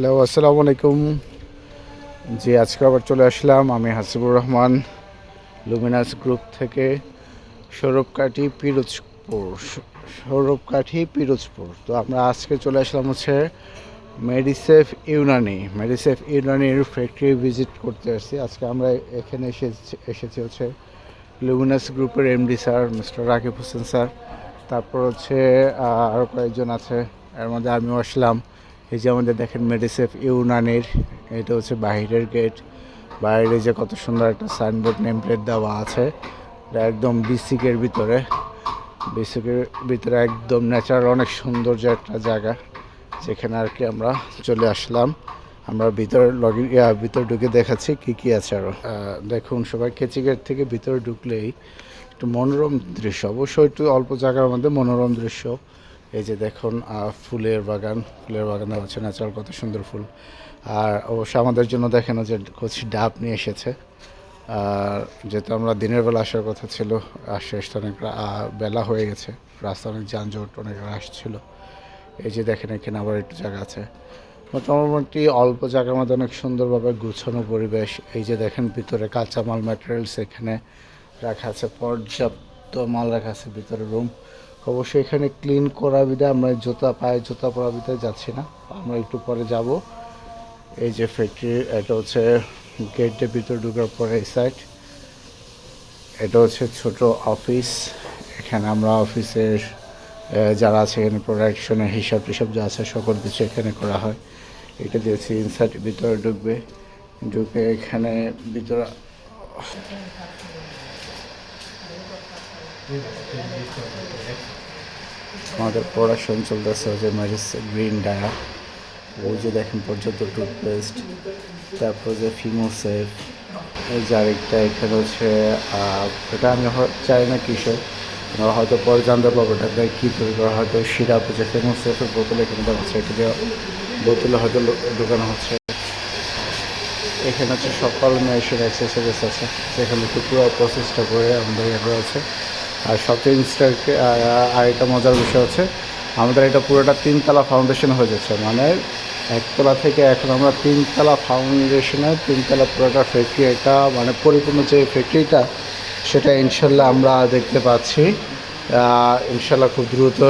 Hello, আসসালামু আলাইকুম। জি, আজকে আবার চলে আসলাম আমি হাসিবুর রহমান, লুমিনাস গ্রুপ থেকে সৌরভকাঠি পিরোজপুর সৌরভকাঠি পিরোজপুর। তো আমরা আজকে চলে আসলাম হচ্ছে মেডিসেফ ইউনানি, মেডিসেফ ইউনানির ফ্যাক্টরি ভিজিট করতে আসছি। আজকে আমরা এখানে এসেছি এসেছি হচ্ছে লুমিনাস গ্রুপের MD sir, mister Rakib Hossain sir. তারপর হচ্ছে আরও কয়েকজন আছে, এর মধ্যে আমিও আসলাম। এই যে আমাদের দেখেন মেডিসেফ ইউনানের এটা হচ্ছে বাহিরের গেট বাইরে যে কত সুন্দর একটা সাইনবোর্ড নেম প্লেট দেওয়া আছে, এটা একদম বিসিকের ভিতরে। বিসিকের ভিতরে একদম ন্যাচারাল অনেক সৌন্দর্য একটা জায়গা। যেখানে আর কি আমরা চলে আসলাম। আমরা ভিতরে লগিং ভিতরে ঢুকে দেখাচ্ছি কি কি আছে আরও দেখুন সবাই কেচি গেট থেকে ভিতরে ঢুকলেই একটু মনোরম দৃশ্য। অবশ্যই একটু অল্প জায়গার মধ্যে মনোরম দৃশ্য। এই যে দেখুন ফুলের বাগান ফুলের বাগান হচ্ছে ন্যাচারাল কত সুন্দর ফুল। আর অবশ্য আমাদের জন্য দেখানো যে কচি ডাব নিয়ে এসেছে। আর যেহেতু আমরা দিনের বেলা আসার কথা ছিল, আর শেষ তো অনেক বেলা হয়ে গেছে, রাস্তা অনেক যানজট, অনেক রাশ ছিল। এই যে দেখেন, এখানে আবার একটু জায়গা আছে। মোটামুটি অল্প জায়গার মধ্যে অনেক সুন্দরভাবে গুছানো পরিবেশ। এই যে দেখেন, ভিতরে কাঁচামাল ম্যাটেরিয়ালস এখানে রাখা আছে। পর্যাপ্ত মাল রাখা আছে, ভিতরে রুম অবশ্যই এখানে ক্লিন করা বিধায় আমরা জুতা, পায়ে জুতা পরা বিধায় যাচ্ছি না। আমরা একটু পরে যাব। এই যে ফ্যাক্টরি এটা হচ্ছে গেটের ভিতরে ঢোকার পরে এই সাইড এটা হচ্ছে ছোট অফিস এখানে আমরা অফিসের যারা আছে এখানে প্রোডাকশনের হিসাব টিসাব যা আছে সকল কিছু এখানে করা হয়। এটা দিয়েছি ইনসাইড ভিতরে ঢুকবে। ঢুকে এখানে ভিতরে আমাদের প্রোডাকশন চলতেছে যে ম্যারিস গ্রিন ডায়া। ওই যে দেখেন পর্যন্ত টুথপেস্ট, তারপর যে ফিমোসেফ, এই যে আরেকটা এখানে হচ্ছে এটা আমি চাই না কিসের হয়তো পরে জানতে পারব এটা কী তৈরি করা, হয়তো সিরাপ হচ্ছে ফেমোসেফের বোতলে এখানে দেওয়া হচ্ছে, এটা দিয়ে বোতলে হয়তো ঢোকানো হচ্ছে। এখানে হচ্ছে সকল মেশিন অ্যাক্সেসরিজ আছে সেখানে একটু পুরো প্রসেসটা করে আমাদের ইয়ে করা আছে। আর সবচেয়ে ইনস্টাকে আরেকটা মজার বিষয় হচ্ছে, আমাদের এটা পুরোটা তিনতলা ফাউন্ডেশন হয়ে যাচ্ছে। মানে একতলা থেকে এখন আমরা তিনতলা ফাউন্ডেশনে তিনতলা পুরোটা ফ্যাক্টরি এটা মানে পরিপূর্ণ যে ফ্যাক্টরিটা সেটা ইনশাল্লাহ আমরা দেখতে পাচ্ছি। ইনশাল্লাহ খুব দ্রুত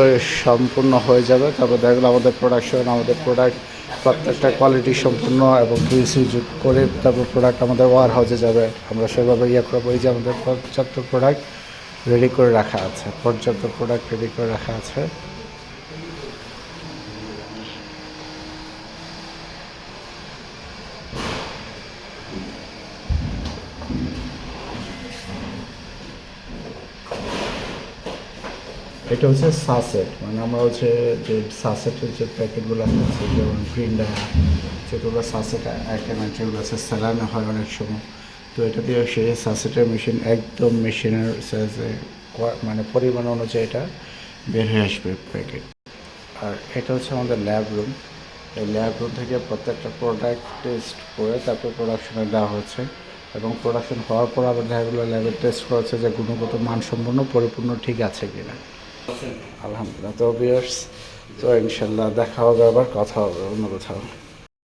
সম্পূর্ণ হয়ে যাবে। তারপর দেখা আমাদের প্রোডাকশন আমাদের প্রোডাক্ট প্রত্যেকটা কোয়ালিটি সম্পূর্ণ এবং কিউসি যোগ করে তারপর প্রোডাক্ট আমাদের ওয়ার হাউসে যাবে। আমরা সেভাবে ইয়ে করব। এই যে আমাদের পর্যাপ্ত প্রোডাক্ট রেডি করে রাখা আছে, পর্যাপ্ত প্রোডাক্ট রেডি করে রাখা আছে। এটা হচ্ছে সাসেট মানে আমরা হচ্ছে যে সাসেটের যে প্যাকেটগুলো আছে, যেমন গ্রিনডা যেগুলো সাসেট আইটেম আছে যেগুলো আছে স্যালানো হয় অনেক সময়। তো এটা দিয়ে সে সাসেটের মেশিন, একদম মেশিনের সাইজে মানে পরিমাণ অনুযায়ী এটা বের হয়ে আসবে প্যাকেট আর এটা হচ্ছে আমাদের ল্যাব রুম এই ল্যাব রুম থেকে প্রত্যেকটা প্রোডাক্ট টেস্ট করে তারপর প্রোডাকশনে দেওয়া হচ্ছে। এবং প্রোডাকশন হওয়ার পর আবার দেখা ল্যাবে টেস্ট করা হচ্ছে যে গুণগত মানসম্পন্ন, পরিপূর্ণ ঠিক আছে কি না আলহামদুলিল্লাহ। তো বিয়ার্স তো ইনশাল্লাহ দেখা হবে আবার, কথা হবে, অন্য কোথাও।